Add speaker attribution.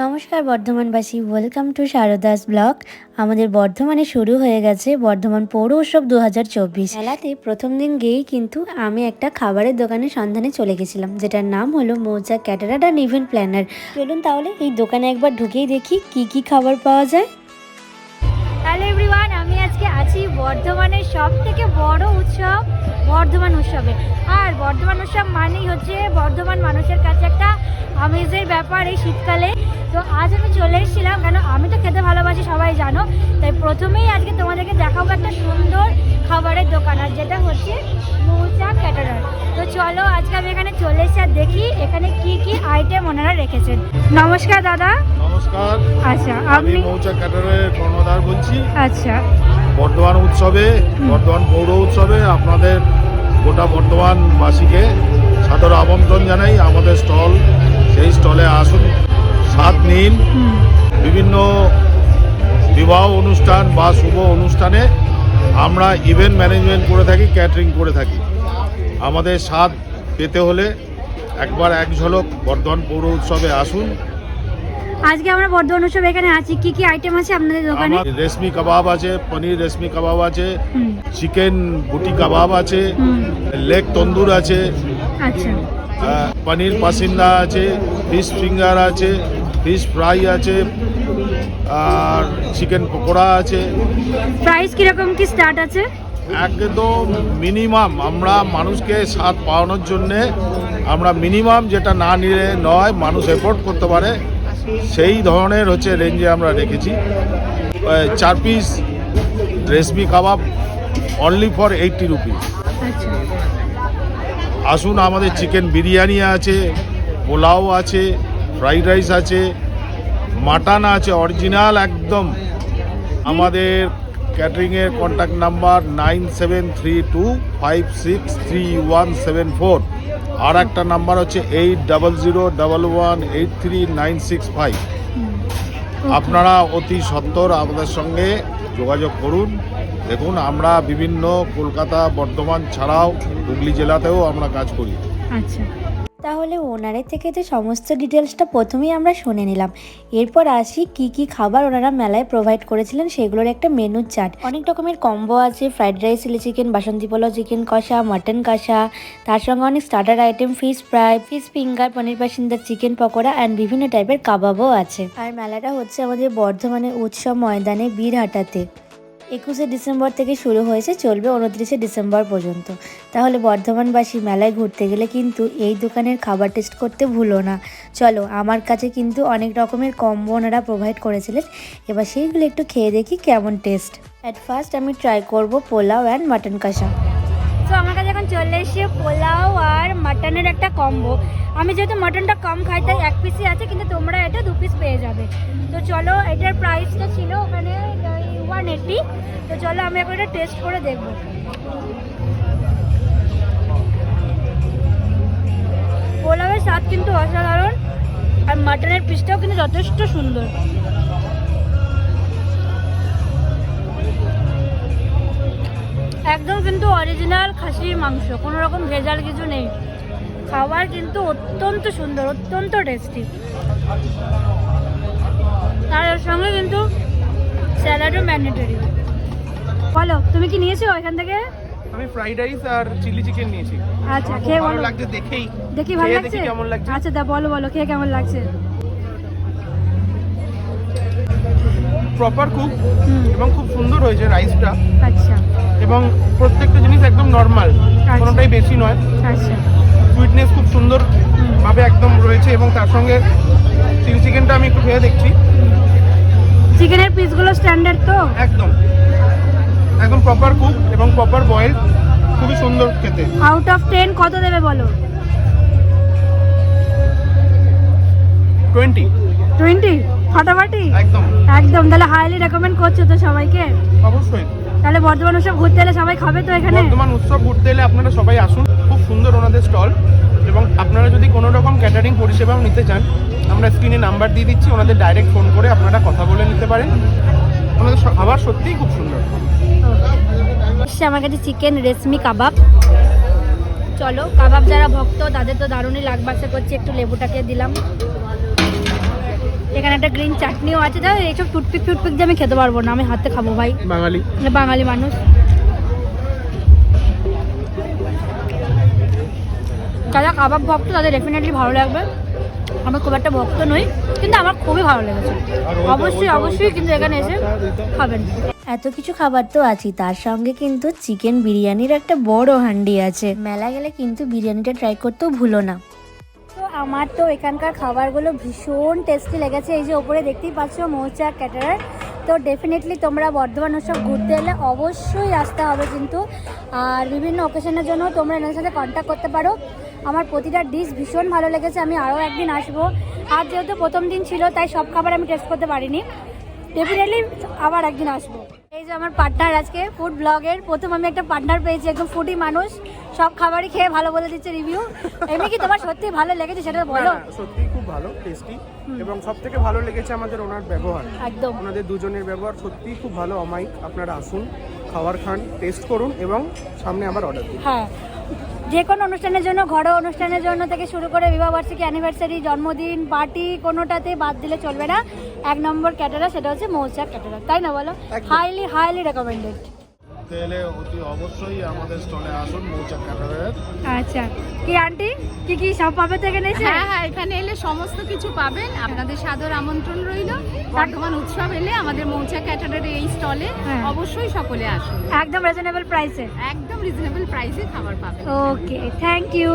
Speaker 1: নমস্কার বর্ধমানবাসী welcome to Sharadas block আমাদের বর্ধমানে শুরু হয়ে গেছে বর্ধমান পৌর উৎসব দু হাজার চব্বিশ। মেলাতে প্রথম দিন গিয়েই কিন্তু আমি একটা খাবারের দোকানের সন্ধানে চলে গেছিলাম, যেটার নাম হলো মৌচা ক্যাটারাট ইভেন্ট প্ল্যানার। চলুন তাহলে এই দোকানে একবার ঢুকেই দেখি কি কি খাবার পাওয়া যায়। হ্যালো এভরিওয়ান আমি আজকে আছি বর্ধমানের সব থেকে বড় উৎসব বর্ধমান উৎসবে। আর বর্ধমান উৎসব মানেই হচ্ছে বর্ধমান মানুষের কাছে একটা আমেজের ব্যাপার এই শীতকালে। তো আজ আমি চলে এসেছিলাম, কেন আমি তো খেতে ভালোবাসি, সবাই জানো। তাই প্রথমেই আজকে তোমাদেরকে দেখাবো একটা সুন্দর খাবারের দোকান, আর যেটা হচ্ছে মৌচা ক্যাটারার তো চলো এখানে চলে এসে আর দেখি এখানে কি কি আইটেম ওনারা রেখেছেন। নমস্কার দাদা।
Speaker 2: নমস্কার।
Speaker 1: আচ্ছা
Speaker 2: আমি
Speaker 1: আপনি
Speaker 2: মৌচা ক্যাটারের কর্ণধার বলছি।
Speaker 1: আচ্ছা।
Speaker 2: বর্ধমান উৎসবে বর্ধমান পৌর উৎসবে আপনাদের গোটা বর্ধমানবাসীকে সাদর আমন্ত্রণ জানাই। আমাদের স্টল সেই স্টলে আসুন স্বাদ নিন বিভিন্ন বিবাহ অনুষ্ঠান বা শুভ অনুষ্ঠানে আমরা ইভেন্ট ম্যানেজমেন্ট করে থাকি ক্যাটারিং করে থাকি। আমাদের স্বাদ পেতে হলে একবার এক ঝলক বর্ধমান পৌর উৎসবে আসুন।
Speaker 1: আজকে আমরা বর্ধমান উৎসব এখানে আছি। কি কি আইটেম আছে আপনাদের দোকানে?
Speaker 2: রেশমি কাবাব আছে পনির রেশমি কাবাব আছে চিকেন বুটি কাবাব আছে লেগ তন্দুর আছে
Speaker 1: আচ্ছা।
Speaker 2: পনির পাসিন্দা আছে ফিশ ফিঙ্গার আছে ফিশ ফ্রাই আছে আর চিকেন পকোড়া আছে।
Speaker 1: প্রাইস কীরকম কি স্টার্ট আছে?
Speaker 2: একদম মিনিমাম আমরা মানুষকে স্বাদ পাওয়ানোর জন্যে আমরা মিনিমাম যেটা না নিলে নয় মানুষ এফোর্ড করতে পারে। সেই ধরনের হচ্ছে রেঞ্জে আমরা রেখেছি। চার piece reshmi kebab only for eighty rupees আসুন আমাদের চিকেন বিরিয়ানি আছে পোলাও আছে ফ্রাইড রাইস আছে মাটন আছে অরিজিনাল একদম। আমাদের ক্যাটারিংয়ের contact number nine seven three two five six three one seven four আর একটা নাম্বার হচ্ছে eight double zero double one eight three nine six five আপনারা অতি সত্বর আমাদের সঙ্গে যোগাযোগ করুন। দেখুন আমরা বিভিন্ন কলকাতা বর্ধমান ছাড়াও হুগলি জেলাতেও আমরা কাজ করি।
Speaker 1: আচ্ছা। তাহলে ওনারের থেকে তো সমস্ত ডিটেলসটা প্রথমেই আমরা শুনে নিলাম। এরপর আসি কি কি খাবার ওনারা মেলায় প্রোভাইড করেছিলেন সেগুলোর একটা মেনু চার্ট অনেক রকমের কম্বো আছে fried rice chilli chicken Basanti pulao chicken কষা মাটন কষা, তার সঙ্গে অনেক starter item fish fry fish finger paneer pasanda chicken pakora and বিভিন্ন টাইপের কাবাবও আছে। আর মেলাটা হচ্ছে আমাদের বর্ধমানের উৎসব ময়দানে, বীরহাটাতে। একুশে ডিসেম্বর থেকে শুরু হয়েছে, চলবে উনত্রিশে ডিসেম্বর পর্যন্ত। তাহলে বর্ধমানবাসী মেলায় ঘুরতে গেলে কিন্তু এই দোকানের খাবার টেস্ট করতে ভুলো না। চলো, আমার কাছে কিন্তু অনেক রকমের কম্বো ওনারা প্রোভাইড করেছিলেন। এবার সেইগুলো একটু খেয়ে দেখি কেমন টেস্ট অ্যাট ফার্স্ট আমি ট্রাই করব পোলাও অ্যান্ড মাটন কষা। তো আমার কাছে এখন চলে এসে পোলাও আর মাটনের একটা কম্বো আমি যেহেতু মাটনটা কম খাই, তাই এক পিসই আছে, কিন্তু তোমরা এটা দু পিস পেয়ে যাবে। তো চলো, এটার প্রাইসটা ছিল ওখানে ওয়ান এইট্টি। তো চলো আমি এখন এটা টেস্ট করে দেখব। পোলাওয়ের স্বাদ কিন্তু অসাধারণ, আর মাটনের পিসটাও কিন্তু যথেষ্ট সুন্দর। একদম কিন্তু অরিজিনাল খাসির মাংস, কোনো রকম ভেজাল কিছু নেই। খাবার কিন্তু অত্যন্ত সুন্দর, অত্যন্ত টেস্টি এর সঙ্গে কিন্তু স্যালাডও ম্যান্ডেটরি বলো তুমি কি নিয়েছো এখান থেকে?
Speaker 3: আমি ফ্রাইড রাইস আর চিলি চিকেন নিয়েছি।
Speaker 1: আচ্ছা খেয়ে
Speaker 3: ভালো লাগছে দেখেই।
Speaker 1: দেখি ভালো লাগছে?
Speaker 3: কেমন লাগছে।
Speaker 1: আচ্ছা দা বলো বলো খেয়ে কেমন লাগছে?
Speaker 3: প্রপার কুক এবং খুব সুন্দর হয়েছে রাইসটা
Speaker 1: আচ্ছা।
Speaker 3: এবং প্রত্যেকটা জিনিস একদম নর্মাল
Speaker 1: আচ্ছা।
Speaker 3: কোনোটাই বেশি নয়।
Speaker 1: আচ্ছা।
Speaker 3: সুইটনেস খুব সুন্দর ভাবে একদম রয়েছে এবং তার সঙ্গে চিলি চিকেনটা আমি একটু খেয়ে দেখছি।
Speaker 1: চিকেনের পিসগুলো স্ট্যান্ডার্ড তো?
Speaker 3: একদম। একদম প্রপার কুক এবং প্রপার বয়েল খুবই সুন্দর খেতে।
Speaker 1: আউট অফ টেন কত দেবে বলো?
Speaker 3: টোয়েন্টি
Speaker 1: টোয়েন্টি ফাটাফাটি?
Speaker 3: একদম।
Speaker 1: একদম তাহলে হাইলি রেকমেন্ড করছ তো সবাইকে?
Speaker 3: অবশ্যই।
Speaker 1: তাহলে বর্ধমান সব ঘুরতে এলে সবাই খাবে তো এখানে?
Speaker 3: বর্ধমান উৎসব ঘুরতে এলে আপনারা সবাই আসুন। খুব সুন্দর ওনাদের স্টল। এবং আপনারা যদি কোনো রকম ক্যাটারিং পরিষেবাও নিতে চান আমরা স্ক্রিনে নাম্বার দিয়ে দিচ্ছি ওনাদের ডাইরেক্ট ফোন করে আপনারা কথা বলে নিতে পারেন। ওনাদের খাবার সত্যিই খুব সুন্দর।
Speaker 1: আমার কাছে চিকেন রেশমি কাবাব। চলো কাবাব যারা ভক্ত তাদের তো দারুণই লাগবে। আশা করছি একটু লেবুটাকে দিলাম। এখানে
Speaker 4: একটা গ্রিন চাটনিও আছে দাদা এইসব টুথপিক টুথপিক দিয়ে আমি খেতে পারব না আমি হাতে খাব ভাই।
Speaker 3: বাঙালি।
Speaker 4: বাঙালি মানুষ। যারা কাবাব ভক্ত তাদের ডেফিনেটলি ভালো লাগবে। আমি খুব একটা ভক্ত নই কিন্তু আমার খুবই ভালো লেগেছে। অবশ্যই অবশ্যই কিন্তু এখানে এসে খাবেন।
Speaker 1: এত কিছু খাবার তো আছেই তার সঙ্গে কিন্তু চিকেন বিরিয়ানির একটা বড় হান্ডি আছে। মেলা গেলে কিন্তু বিরিয়ানিটা ট্রাই করতেও ভুলো না। আমার তো এখানকার খাবারগুলো ভীষণ টেস্টি লেগেছে। এই যে ওপরে দেখতেই পাচ্ছ মৌচা ক্যাটারার তো ডেফিনেটলি তোমরা বর্ধমান উৎসব ঘুরতে এলে অবশ্যই আসতে হবে কিন্তু। আর বিভিন্ন অকেশনের জন্য তোমরা এনাদের সাথে কন্ট্যাক্ট করতে পারো। আমার প্রতিটা ডিশ ভীষণ ভালো লেগেছে, আমি আরও একদিন আসব। আর যেহেতু প্রথম দিন ছিল, তাই সব খাবার আমি টেস্ট করতে পারিনি। ডেফিনেটলি আবার একদিন আসব। এই যে আমার পার্টনার আজকে ফুড ব্লগের প্রথম আমি একটা পার্টনার পেয়েছি, একদম ফুডি মানুষ। সব খাবারই খেয়ে ভালো বলে দিচ্ছে রিভিউ এমনি কি তোমার সত্যি ভালো লেগেছে সেটা বলো?
Speaker 3: সত্যি খুব ভালো টেস্টি এবং সব থেকে ভালো লেগেছে আমাদের ওনার ব্যবহার।
Speaker 1: একদম।
Speaker 3: ওনাদের দুজনের ব্যবহার সত্যিই খুব ভালো অমায়িক। আপনারা আসুন খাবার খান টেস্ট করুন এবং সামনে আবার অর্ডার দিন
Speaker 1: হ্যাঁ যে কোনো অনুষ্ঠানের জন্য ঘরোয়া অনুষ্ঠানের জন্য থেকে শুরু করে বিবাহবার্ষিকী অ্যানিভার্সারি জন্মদিন পার্টি কোনোটাতে বাদ দিলে চলবে না। এক নম্বর ক্যাটারা সেটা হচ্ছে মৌচাক ক্যাটারা তাই না বলো? হাইলি হাইলি রেকমেন্ডেড
Speaker 2: তেলে অতি অবশ্যই আমাদের স্টলে আসুন মৌচাক ক্যাটারের
Speaker 4: আচ্ছা। কি আন্টি? কি কি সব পাবে থেকে এখানে
Speaker 5: হ্যাঁ হ্যাঁ এখানে এলে সমস্ত কিছু পাবেন। আপনাদের সাদর আমন্ত্রণ রইল। বর্ধমান উৎসব এলে আমাদের মৌচা ক্যাটারের এই স্টলে
Speaker 4: হ্যাঁ।
Speaker 5: অবশ্যই সকলে আসুন।
Speaker 4: একদম রিজনেবল প্রাইসে
Speaker 5: একদম রিজনেবল প্রাইসে খাবার পাবেন।
Speaker 4: Okay thank you